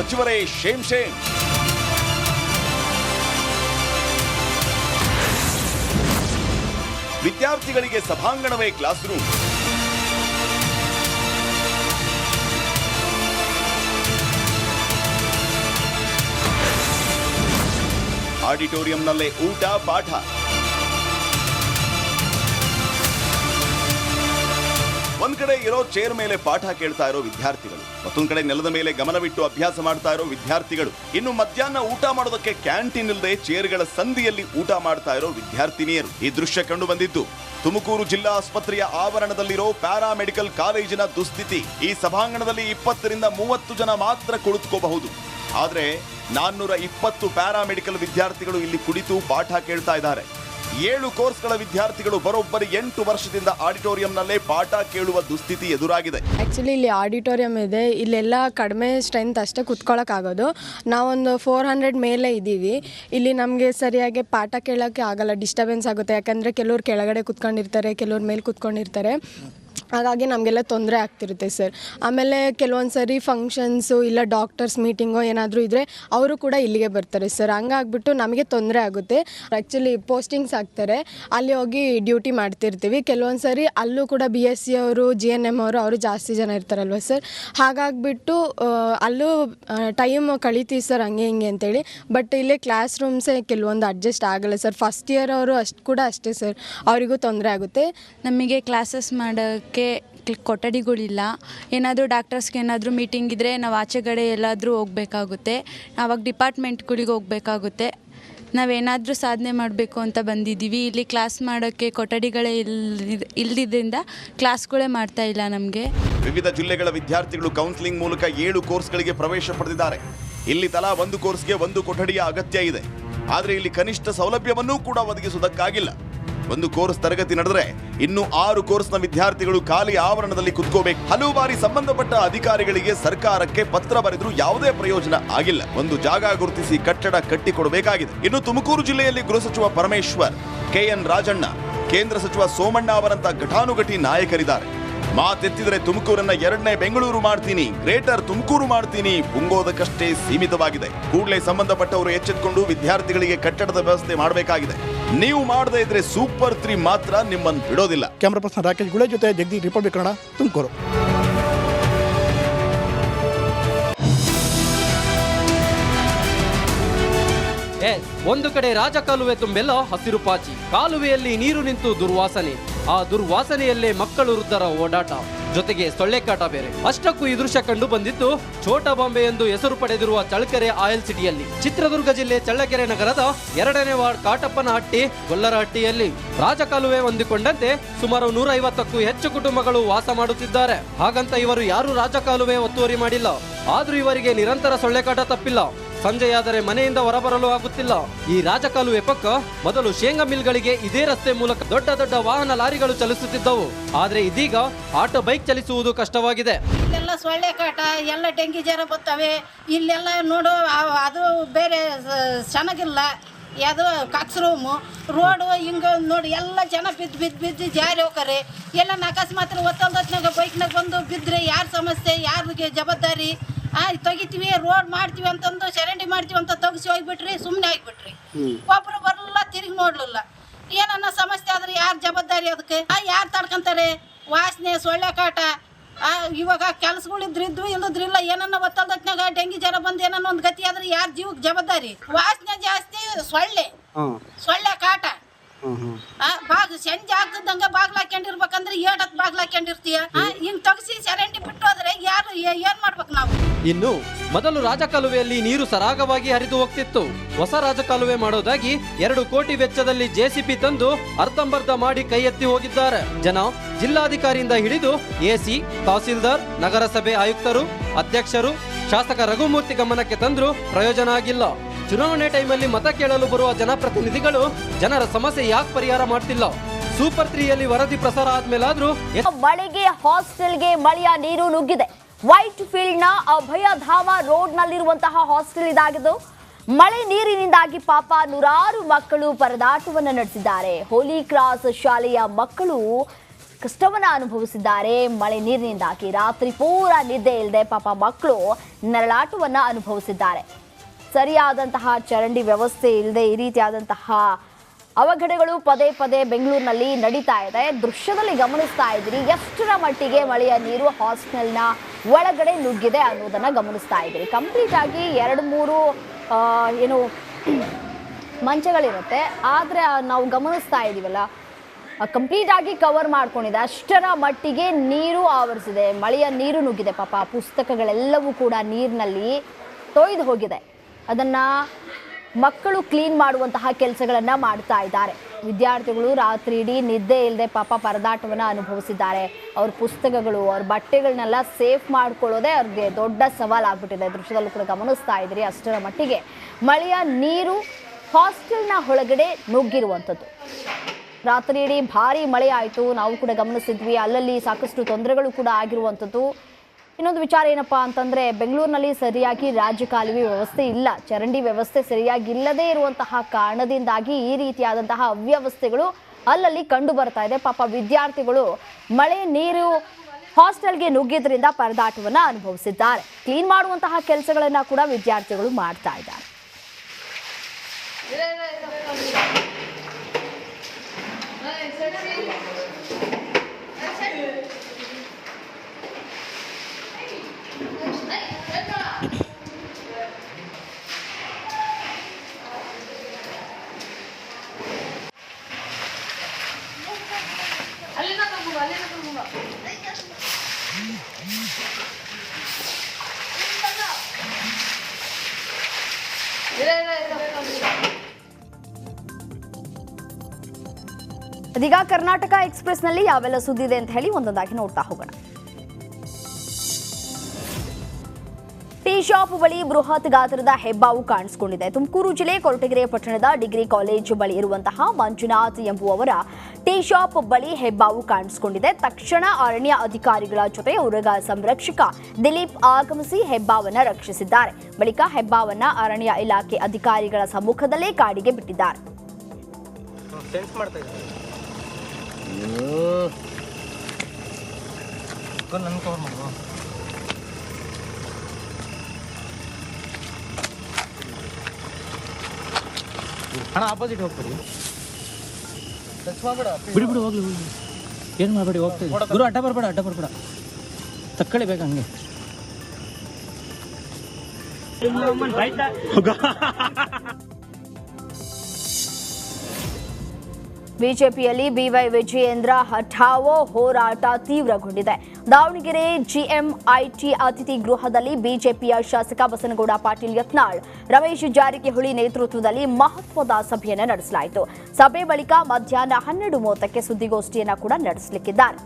ಸಚಿವರೇ Shem Shem ವಿದ್ಯಾರ್ಥಿಗಳಿಗೆ ಸಭಾಂಗಣವೇ class room ಆಡಿಟೋರಿಯಂನಲ್ಲೇ ಊಟ ಪಾಠ. ಕಡೆ ಇರೋ ಚೇರ್ ಮೇಲೆ ಪಾಠ ಕೇಳ್ತಾ ಇರೋ ವಿದ್ಯಾರ್ಥಿಗಳು, ಮತ್ತೊಂದ್ ಕಡೆ ನೆಲದ ಮೇಲೆ ಗಮನವಿಟ್ಟು ಅಭ್ಯಾಸ ಮಾಡ್ತಾ ಇರೋ ವಿದ್ಯಾರ್ಥಿಗಳು, ಇನ್ನು ಮಧ್ಯಾಹ್ನ ಊಟ ಮಾಡೋದಕ್ಕೆ ಕ್ಯಾಂಟೀನ್ ಇಲ್ಲದೆ ಚೇರ್ಗಳ ಸಂದಿಯಲ್ಲಿ ಊಟ ಮಾಡ್ತಾ ಇರೋ ವಿದ್ಯಾರ್ಥಿನಿಯರು ಈ ದೃಶ್ಯ ಕಂಡು ಬಂದಿದ್ದು. ತುಮಕೂರು ಜಿಲ್ಲಾ ಆಸ್ಪತ್ರೆಯ ಆವರಣದಲ್ಲಿರೋ ಪ್ಯಾರಾ ಮೆಡಿಕಲ್ ಕಾಲೇಜಿನ ದುಸ್ಥಿತಿ ಈ ಸಭಾಂಗಣದಲ್ಲಿ ಇಪ್ಪತ್ತರಿಂದ ಮೂವತ್ತು ಜನ ಮಾತ್ರ ಕುಳಿತುಕೋಬಹುದು. ಆದ್ರೆ ನಾನ್ನೂರ ಇಪ್ಪತ್ತು ಪ್ಯಾರಾ ಮೆಡಿಕಲ್ ವಿದ್ಯಾರ್ಥಿಗಳು ಇಲ್ಲಿ ಕುಳಿತು ಪಾಠ ಕೇಳ್ತಾ ಇದ್ದಾರೆ. ಏಳು ಕೋರ್ಸ್ಗಳ ವಿದ್ಯಾರ್ಥಿಗಳು ಬರೋಬ್ಬರಿ ಎಂಟು ವರ್ಷದಿಂದ ಆಡಿಟೋರಿಯಂನಲ್ಲೇ ಪಾಠ ಕೇಳುವ ದುಸ್ಥಿತಿ ಎದುರಾಗಿದೆ. ಆ್ಯಕ್ಚುಲಿ ಇಲ್ಲಿ ಆಡಿಟೋರಿಯಂ ಇದೆ. ಇಲ್ಲೆಲ್ಲ ಕಡಿಮೆ ಸ್ಟ್ರೆಂತ್ ಅಷ್ಟೇ ಕುತ್ಕೊಳ್ಳೋಕ್ಕಾಗೋದು ನಾವೊಂದು ಫೋರ್ ಹಂಡ್ರೆಡ್ ಮೇಲೆ ಇದ್ದೀವಿ. ಇಲ್ಲಿ ನಮಗೆ ಸರಿಯಾಗಿ ಪಾಠ ಕೇಳೋಕ್ಕೆ ಆಗಲ್ಲ. ಡಿಸ್ಟರ್ಬೆನ್ಸ್ ಆಗುತ್ತೆ. ಯಾಕಂದರೆ ಕೆಲವ್ರು ಕೆಳಗಡೆ ಕುತ್ಕೊಂಡಿರ್ತಾರೆ, ಕೆಲವ್ರು ಮೇಲೆ ಕುತ್ಕೊಂಡಿರ್ತಾರೆ. ಹಾಗಾಗಿ ನಮಗೆಲ್ಲ ತೊಂದರೆ ಆಗ್ತಿರುತ್ತೆ ಸರ್. ಆಮೇಲೆ ಕೆಲವೊಂದು ಸರಿ ಫಂಕ್ಷನ್ಸು ಇಲ್ಲ ಡಾಕ್ಟರ್ಸ್ ಮೀಟಿಂಗೋ ಏನಾದರೂ ಇದ್ದರೆ ಅವರು ಕೂಡ ಇಲ್ಲಿಗೆ ಬರ್ತಾರೆ ಸರ್. ಹಂಗಾಗ್ಬಿಟ್ಟು ನಮಗೆ ತೊಂದರೆ ಆಗುತ್ತೆ. ಆ್ಯಕ್ಚುಲಿ ಪೋಸ್ಟಿಂಗ್ಸ್ ಆಗ್ತಾರೆ ಅಲ್ಲಿ ಹೋಗಿ ಡ್ಯೂಟಿ ಮಾಡ್ತಿರ್ತೀವಿ. ಕೆಲವೊಂದು ಸರಿ ಅಲ್ಲೂ ಕೂಡ ಬಿ ಎಸ್ ಸಿ ಅವರು ಜಿ ಎನ್ ಎಂ ಅವರು ಅವರು ಜಾಸ್ತಿ ಜನ ಇರ್ತಾರಲ್ವ ಸರ್. ಹಾಗಾಗ್ಬಿಟ್ಟು ಅಲ್ಲೂ ಟೈಮ್ ಕಳಿತೀವಿ ಸರ್ ಹಂಗೆ ಹಿಂಗೆ ಅಂತೇಳಿ. ಬಟ್ ಇಲ್ಲಿ ಕ್ಲಾಸ್ ರೂಮ್ಸೇ ಕೆಲವೊಂದು ಅಡ್ಜಸ್ಟ್ ಆಗಲ್ಲ ಸರ್. ಫಸ್ಟ್ ಇಯರ್ ಅವರು ಅಷ್ಟು ಕೂಡ ಅಷ್ಟೇ ಸರ್. ಅವರಿಗೂ ತೊಂದರೆ ಆಗುತ್ತೆ. ನಮಗೆ ಕ್ಲಾಸಸ್ ಮಾಡೋಕ್ಕೆ ಕ್ಲ್- ಕೊಠಡಿಗಳಿಲ್ಲ. ಏನಾದರೂ ಡಾಕ್ಟರ್ಸ್ಗೆ ಏನಾದರೂ ಮೀಟಿಂಗ್ ಇದ್ದರೆ ನಾವು ಆಚೆಗಡೆ ಎಲ್ಲಾದರೂ ಹೋಗಬೇಕಾಗುತ್ತೆ. ಆವಾಗ ಡಿಪಾರ್ಟ್ಮೆಂಟ್ಗಳಿಗೆ ಹೋಗಬೇಕಾಗುತ್ತೆ. ನಾವೇನಾದರೂ ಸಾಧನೆ ಮಾಡಬೇಕು ಅಂತ ಬಂದಿದ್ದೀವಿ. ಇಲ್ಲಿ ಕ್ಲಾಸ್ ಮಾಡೋಕ್ಕೆ ಕೊಠಡಿಗಳೇ ಇಲ್ಲ ಇಲ್ದಿದ್ದರಿಂದ ಕ್ಲಾಸ್ಗಳೇ ಮಾಡ್ತಾ ಇಲ್ಲ ನಮಗೆ. ವಿವಿಧ ಜಿಲ್ಲೆಗಳ ವಿದ್ಯಾರ್ಥಿಗಳು ಕೌನ್ಸಿಲಿಂಗ್ ಮೂಲಕ ಏಳು ಕೋರ್ಸ್ಗಳಿಗೆ ಪ್ರವೇಶ ಪಡೆದಿದ್ದಾರೆ. ಇಲ್ಲಿ ತಲಾ ಒಂದು ಕೋರ್ಸ್ಗೆ ಒಂದು ಕೊಠಡಿಯ ಅಗತ್ಯ ಇದೆ. ಆದರೆ ಇಲ್ಲಿ ಕನಿಷ್ಠ ಸೌಲಭ್ಯವನ್ನೂ ಕೂಡ ಒದಗಿಸುವುದಕ್ಕಾಗಿಲ್ಲ. ಒಂದು ಕೋರ್ಸ್ ತರಗತಿ ನಡೆದ್ರೆ ಇನ್ನು ಆರು ಕೋರ್ಸ್ನ ವಿದ್ಯಾರ್ಥಿಗಳು ಖಾಲಿ ಆವರಣದಲ್ಲಿ ಕುತ್ಕೋಬೇಕು. ಹಲವು ಬಾರಿ ಸಂಬಂಧಪಟ್ಟ ಅಧಿಕಾರಿಗಳಿಗೆ ಸರ್ಕಾರಕ್ಕೆ ಪತ್ರ ಬರೆದರೂ ಯಾವುದೇ ಪ್ರಯೋಜನ ಆಗಿಲ್ಲ. ಒಂದು ಜಾಗ ಗುರುತಿಸಿ ಕಟ್ಟಡ ಕಟ್ಟಿಕೊಡಬೇಕಾಗಿದೆ. ಇನ್ನು ತುಮಕೂರು ಜಿಲ್ಲೆಯಲ್ಲಿ ಗೃಹ ಸಚಿವ ಪರಮೇಶ್ವರ್, ಕೆಎನ್ ರಾಜಣ್ಣ, ಕೇಂದ್ರ ಸಚಿವ ಸೋಮಣ್ಣ ಅವರಂತ ಘಟಾನುಘಟಿ ನಾಯಕರಿದ್ದಾರೆ. ಮಾತೆತ್ತಿದರೆ ತುಮಕೂರನ್ನ ಎರಡನೇ ಬೆಂಗಳೂರು ಮಾಡ್ತೀನಿ, ಗ್ರೇಟರ್ ತುಮಕೂರು ಮಾಡ್ತೀನಿ ಪುಂಗೋದಕ್ಕಷ್ಟೇ ಸೀಮಿತವಾಗಿದೆ. ಕೂಡಲೇ ಸಂಬಂಧಪಟ್ಟವರು ಎಚ್ಚೆತ್ತುಕೊಂಡು ವಿದ್ಯಾರ್ಥಿಗಳಿಗೆ ಕಟ್ಟಡದ ವ್ಯವಸ್ಥೆ ಮಾಡಬೇಕಾಗಿದೆ. ನೀವು ಮಾಡದೇ ಇದ್ರೆ ಸೂಪರ್ ತ್ರೀ ಮಾತ್ರ ನಿಮ್ಮನ್ನು ಬಿಡೋದಿಲ್ಲ. ಕ್ಯಾಮ್ರಾ ಪರ್ಸನ್ ರಾಕೇಶ್ ಗುಳೆ ಜೊತೆ ಜಗದಿ ರಿಪಬ್ಲಿಕ್ ಕನ್ನಡ ತುಮಕೂರು. ಒಂದು ಕಡೆ ರಾಜಕಾಲುವೆ ತುಂಬೆಲ್ಲ ಹಸಿರು ಪಾಚಿ ಕಾಲುವೆಯಲ್ಲಿ ನೀರು ನಿಂತು ದುರ್ವಾಸನೆ. ಆ ದುರ್ವಾಸನೆಯಲ್ಲೇ ಮಕ್ಕಳು ವೃದ್ಧರ ಓಡಾಟ. ಜೊತೆಗೆ ಸೊಳ್ಳೆಕಾಟ ಬೇರೆ. ಅಷ್ಟಕ್ಕೂ ಈ ದೃಶ್ಯ ಕಂಡು ಬಂದಿದ್ದು ಛೋಟ ಬಾಂಬೆ ಎಂದು ಹೆಸರು ಪಡೆದಿರುವ ಚಳ್ಳಕೆರೆ ಆಯಲ್ ಸಿಟಿಯಲ್ಲಿ. ಚಿತ್ರದುರ್ಗ ಜಿಲ್ಲೆ ಚಳ್ಳಕೆರೆ ನಗರದ ಎರಡನೇ ವಾರ್ಡ್ ಕಾಟಪ್ಪನಹಟ್ಟಿ, ಗೊಲ್ಲರಹಟ್ಟಿಯಲ್ಲಿ ರಾಜಕಾಲುವೆ ಹೊಂದಿಕೊಂಡಂತೆ ಸುಮಾರು ನೂರ ಐವತ್ತಕ್ಕೂ ಹೆಚ್ಚು ಕುಟುಂಬಗಳು ವಾಸ ಮಾಡುತ್ತಿದ್ದಾರೆ. ಹಾಗಂತ ಇವರು ಯಾರು ರಾಜಕಾಲುವೆ ಒತ್ತುವರಿ ಮಾಡಿಲ್ಲ. ಆದ್ರೂ ಇವರಿಗೆ ನಿರಂತರ ಸೊಳ್ಳೆಕಾಟ ತಪ್ಪಿಲ್ಲ. ಸಂಜೆಯಾದರೆ ಮನೆಯಿಂದ ಹೊರಬರಲು ಆಗುತ್ತಿಲ್ಲ. ಈ ರಾಜಕಾಲುವೆ ಪಕ್ಕ ಮೊದಲು ಶೇಂಗಾ ಮಿಲ್ಗಳಿಗೆ ಇದೇ ರಸ್ತೆ ಮೂಲಕ ದೊಡ್ಡ ದೊಡ್ಡ ವಾಹನ ಲಾರಿಗಳು ಚಲಿಸುತ್ತಿದ್ದವು. ಆದ್ರೆ ಇದೀಗ ಆಟೋ ಬೈಕ್ ಚಲಿಸುವುದು ಕಷ್ಟವಾಗಿದೆ. ಇಲ್ಲೆಲ್ಲ ಸೊಳ್ಳೆ ಕಾಟ, ಎಲ್ಲ ಡೆಂಗಿ ಜ್ವರ ಬರ್ತವೆ. ಇಲ್ಲೆಲ್ಲ ನೋಡು ಅದು ಬೇರೆ ಚೆನ್ನಾಗಿಲ್ಲ ಯಾವುದು ಕಕ್ಸ್ ರೂಮು, ರೋಡು ಹಿಂಗೆ ನೋಡಿ, ಎಲ್ಲ ಜನ ಬಿದ್ದು ಬಿದ್ದು ಬಿದ್ದು ಜಾರಿ ಹೋಗ್ತಾರೆ. ಎಲ್ಲ ಅಕಸ್ಮಾತ್ ಒತ್ತಲ್ದತ್ನಾಗ ಬೈಕ್ನಾಗ ಬಂದು ಬಿದ್ದರೆ ಯಾರ ಸಮಸ್ಯೆ, ಯಾರಿಗೆ ಜವಾಬ್ದಾರಿ? ಆ ತೆಗಿತೀವಿ ರೋಡ್ ಮಾಡ್ತೀವಿ ಅಂತಂದು ಚರಂಡಿ ಮಾಡ್ತೀವಿ ಅಂತ ತೆಗಿಸಿ ಹೋಗ್ಬಿಟ್ರಿ ಸುಮ್ಮನೆ ಆಗಿಬಿಟ್ರಿ. ಒಬ್ರು ಬರಲ್ಲ ತಿರುಗಿ ನೋಡ್ಲಿಲ್ಲ. ಏನನ್ನ ಸಮಸ್ಯೆ ಆದ್ರೆ ಯಾರು ಜವಾಬ್ದಾರಿ ಅದಕ್ಕೆ? ಯಾರು ತಡ್ಕೊಂತಾರೆ? ವಾಸನೆ ಸೊಳ್ಳೆ ಕಾಟ ಇವಾಗ ಕೆಲಸಗಳಿದ್ರಿದ್ವು ಇಲ್ಲದ್ರಿಲ್ಲ ಏನನ್ನ ಒತ್ತಲ್ದತ್ನಾಗ ಡೆಂಗಿ ಜ್ವರ ಬಂದು ಏನನ್ನ ಒಂದು ಗತಿ ಆದ್ರೆ ಯಾರ ಜೀವಕ್ಕೆ ಜವಾಬ್ದಾರಿ? ವಾಸನೆ ಜಾಸ್ತಿ ಸೊಳ್ಳೆ. ಸೊಳ್ಳೆ ಕಾಟ ಬಾಗ್ ಸಂಜೆ ಆಗ್ತದಂಗ ಬಾಗ್ಲಾಕೊಂಡಿರ್ಬೇಕಂದ್ರೆ ಏಟತ್ ಬಾಗ್ಲಾಕೊಂಡಿರ್ತೀಯ ಹಿಂಗ್ ತಗಸಿ ಚರಂಡಿ ಬಿಟ್ಟು ಹೋದ್ರೆ ಯಾರು ಏನ್ ಇನ್ನು ಮೊದಲು ರಾಜಕಾಲುವೆಯಲ್ಲಿ ನೀರು ಸರಾಗವಾಗಿ ಹರಿದು ಹೋಗ್ತಿತ್ತು. ಹೊಸ ರಾಜಕಾಲುವೆ ಮಾಡೋದಾಗಿ ಎರಡು ಕೋಟಿ ವೆಚ್ಚದಲ್ಲಿ ಜೆಸಿಪಿ ತಂದು ಅರ್ಧಂಬರ್ಧ ಮಾಡಿ ಕೈ ಎತ್ತಿ ಹೋಗಿದ್ದಾರೆ. ಜನ ಜಿಲ್ಲಾಧಿಕಾರಿಯಿಂದ ಹಿಡಿದು ಎಸಿ ತಹಸೀಲ್ದಾರ್, ನಗರಸಭೆ ಆಯುಕ್ತರು, ಅಧ್ಯಕ್ಷರು, ಶಾಸಕ ರಘುಮೂರ್ತಿ ಗಮನಕ್ಕೆ ತಂದ್ರು ಪ್ರಯೋಜನ ಆಗಿಲ್ಲ. ಚುನಾವಣೆ ಟೈಮಲ್ಲಿ ಮತ ಕೇಳಲು ಬರುವ ಜನಪ್ರತಿನಿಧಿಗಳು ಜನರ ಸಮಸ್ಯೆ ಯಾಕೆ ಪರಿಹಾರ ಮಾಡ್ತಿಲ್ಲ? ಸೂಪರ್ ತ್ರೀಯಲ್ಲಿ ವರದಿ ಪ್ರಸಾರ ಆದ್ಮೇಲಾದ್ರೂ ಮಳೆಗೆ, ಹಾಸ್ಟೆಲ್ಗೆ ಮಳೆಯ ನೀರು ನುಗ್ಗಿದೆ. ವೈಟ್ ಫೀಲ್ಡ್ನ ಅಭಯಧಾಮ ರೋಡ್ನಲ್ಲಿರುವಂತಹ ಹಾಸ್ಟೆಲ್ ಇದಾಗಿದ್ದು, ಮಳೆ ನೀರಿನಿಂದಾಗಿ ಪಾಪ ನೂರಾರು ಮಕ್ಕಳು ಪರದಾಟವನ್ನು ನಡೆಸಿದ್ದಾರೆ. ಹೋಲಿ ಕ್ರಾಸ್ ಶಾಲೆಯ ಮಕ್ಕಳು ಕಷ್ಟವನ್ನು ಅನುಭವಿಸಿದ್ದಾರೆ. ಮಳೆ ನೀರಿನಿಂದಾಗಿ ರಾತ್ರಿ ಪೂರ ನಿದ್ದೆ ಇಲ್ಲದೆ ಪಾಪ ಮಕ್ಕಳು ನರಳಾಟವನ್ನ ಅನುಭವಿಸಿದ್ದಾರೆ. ಸರಿಯಾದಂತಹ ಚರಂಡಿ ವ್ಯವಸ್ಥೆ ಇಲ್ಲದೆ ಈ ರೀತಿಯಾದಂತಹ ಅವಘಡಗಳು ಪದೇ ಪದೇ ಬೆಂಗಳೂರಿನಲ್ಲಿ ನಡೀತಾ ಇದೆ. ದೃಶ್ಯದಲ್ಲಿ ಗಮನಿಸ್ತಾ ಇದ್ದೀರಿ, ಎಷ್ಟರ ಮಟ್ಟಿಗೆ ಮಳೆಯ ನೀರು ಹಾಸ್ಟೆಲ್ನ ಒಳಗಡೆ ನುಗ್ಗಿದೆ ಅನ್ನೋದನ್ನ ಗಮನಿಸ್ತಾ ಇದ್ದೀರಿ. ಕಂಪ್ಲೀಟ್ ಆಗಿ ಎರಡು ಮೂರು ಏನು ಮಂಚಗಳಿರುತ್ತೆ. ಆದರೆ ನಾವು ಗಮನಿಸ್ತಾ ಇದ್ದೀವಲ್ಲ ಕಂಪ್ಲೀಟ್ ಆಗಿ ಕವರ್ ಮಾಡ್ಕೊಂಡಿದೆ. ಅಷ್ಟರ ಮಟ್ಟಿಗೆ ನೀರು ಆವರಿಸಿದೆ. ಮಳೆಯ ನೀರು ನುಗ್ಗಿದೆ ಪಾಪ. ಪುಸ್ತಕಗಳೆಲ್ಲವೂ ಕೂಡ ನೀರಿನಲ್ಲಿ ತೊಯ್ದು ಹೋಗಿದೆ. ಅದನ್ನು ಮಕ್ಕಳು ಕ್ಲೀನ್ ಮಾಡುವಂತಹ ಕೆಲಸಗಳನ್ನು ಮಾಡ್ತಾ ಇದ್ದಾರೆ. ವಿದ್ಯಾರ್ಥಿಗಳು ರಾತ್ರಿ ಇಡೀ ನಿದ್ದೆ ಇಲ್ಲದೆ ಪಾಪ ಪರದಾಟವನ್ನು ಅನುಭವಿಸಿದ್ದಾರೆ. ಅವ್ರ ಪುಸ್ತಕಗಳು, ಅವ್ರ ಬಟ್ಟೆಗಳನ್ನೆಲ್ಲ ಸೇಫ್ ಮಾಡ್ಕೊಳ್ಳೋದೇ ಅವ್ರಿಗೆ ದೊಡ್ಡ ಸವಾಲಾಗ್ಬಿಟ್ಟಿದೆ. ದೃಶ್ಯದಲ್ಲೂ ಕೂಡ ಗಮನಿಸ್ತಾ ಇದ್ದೀರಿ ಅಷ್ಟರ ಮಟ್ಟಿಗೆ. ಮಳೆಯ ನೀರು ಹಾಸ್ಟೆಲ್ನ ಒಳಗಡೆ ನುಗ್ಗಿರುವಂಥದ್ದು. ರಾತ್ರಿ ಇಡೀ ಭಾರಿ ಮಳೆ ಆಯಿತು. ನಾವು ಕೂಡ ಗಮನಿಸಿದ್ವಿ, ಅಲ್ಲಲ್ಲಿ ಸಾಕಷ್ಟು ತೊಂದರೆಗಳು ಕೂಡ ಆಗಿರುವಂಥದ್ದು. ಇನ್ನೊಂದು ವಿಚಾರ ಏನಪ್ಪ ಅಂತಂದ್ರೆ ಬೆಂಗಳೂರಿನಲ್ಲಿ ಸರಿಯಾಗಿ ರಾಜ್ಯ ಕಾಲುವೆ ವ್ಯವಸ್ಥೆ ಇಲ್ಲ ಚರಂಡಿ ವ್ಯವಸ್ಥೆ ಸರಿಯಾಗಿ ಇಲ್ಲದೇ ಇರುವಂತಹ ಕಾರಣದಿಂದಾಗಿ ಈ ರೀತಿಯಾದಂತಹ ಅವ್ಯವಸ್ಥೆಗಳು ಅಲ್ಲಲ್ಲಿ ಕಂಡು ಬರ್ತಾ ಇದೆ ಪಾಪ ವಿದ್ಯಾರ್ಥಿಗಳು ಮಳೆ ನೀರು ಹಾಸ್ಟೆಲ್ಗೆ ನುಗ್ಗಿದ್ರಿಂದ ಪರದಾಟವನ್ನು ಅನುಭವಿಸಿದ್ದಾರೆ ಕ್ಲೀನ್ ಮಾಡುವಂತಹ ಕೆಲಸಗಳನ್ನ ಕೂಡ ವಿದ್ಯಾರ್ಥಿಗಳು ಮಾಡ್ತಾ ಇದ್ದಾರೆ ಅದೀಗ ಕರ್ನಾಟಕ ಎಕ್ಸ್ಪ್ರೆಸ್ನಲ್ಲಿ ಯಾವೆಲ್ಲ ಸುದ್ದಿ ಇದೆ ಅಂತ ಹೇಳಿ ಒಂದೊಂದಾಗಿ ನೋಡ್ತಾ ಹೋಗೋಣ. ಟೀ ಶಾಪ್ ಬಳಿ ಬೃಹತ್ ಗಾತ್ರದ ಹೆಬ್ಬಾವು ಕಾಣಿಸಿಕೊಂಡಿದೆ. ತುಮಕೂರು ಜಿಲ್ಲೆ ಕೊರಟಗೆರೆ ಪಟ್ಟಣದ ಡಿಗ್ರಿ ಕಾಲೇಜು ಬಳಿ ಇರುವಂತಹ ಮಂಜುನಾಥ್ ಎಂಬುವವರ ಟೀ ಶಾಪ್ ಬಳಿ ಹೆಬ್ಬಾವು ಕಾಣಿಸಿಕೊಂಡಿದೆ. ತಕ್ಷಣ ಅರಣ್ಯ ಅಧಿಕಾರಿಗಳ ಜೊತೆ ಉರಗ ಸಂರಕ್ಷಕ ದಿಲೀಪ್ ಆಗಮಿಸಿ ಹೆಬ್ಬಾವನ್ನ ರಕ್ಷಿಸಿದ್ದಾರೆ. ಬಳಿಕ ಹೆಬ್ಬಾವನ್ನ ಅರಣ್ಯ ಇಲಾಖೆ ಅಧಿಕಾರಿಗಳ ಸಮ್ಮುಖದಲ್ಲೇ ಕಾಡಿಗೆ ಬಿಟ್ಟಿದ್ದಾರೆ. ಅಣ್ಣ ಆಪೋಸಿಟ್ ಹೋಗ್ಬಿಡಿ. ಬಿಡಿ, ಬಿಡು, ಹೋಗ್ಲಿ ಹೋಗ್ಲಿ. ಏನು ಮಾಡಬೇಡಿ ಹೋಗ್ತೀವಿ ಗುರು, ಅಡ್ಡ ಬರಬೇಡ ಅಡ್ಡ ಬರಬೇಡ. ತಕ್ಕಳಿ ಬೇಕು ಹಂಗೆ. ಬಿಜೆಪಿಯಲ್ಲಿ ಬಿವೈ ವಿಜಯೇಂದ್ರ ಹಠಾವೋ ಹೋರಾಟ ತೀವ್ರಗೊಂಡಿದೆ. ದಾವಣಗೆರೆ ಜಿಎಂಐಟಿ ಅತಿಥಿ ಗೃಹದಲ್ಲಿ ಬಿಜೆಪಿಯ ಶಾಸಕ ಬಸನಗೌಡ ಪಾಟೀಲ್ ಯತ್ನಾಳ್, ರಮೇಶ್ ಜಾರಕಿಹೊಳಿ ನೇತೃತ್ವದಲ್ಲಿ ಮಹತ್ವದ ಸಭೆಯನ್ನು ನಡೆಸಲಾಯಿತು. ಸಭೆ ಬಳಿಕ ಮಧ್ಯಾಹ್ನ ಹನ್ನೆರಡು ಮೂವತ್ತಕ್ಕೆ ಸುದ್ದಿಗೋಷ್ಠಿಯನ್ನ ಕೂಡ ನಡೆಸಲಿಕ್ಕಿದ್ದಾರೆ.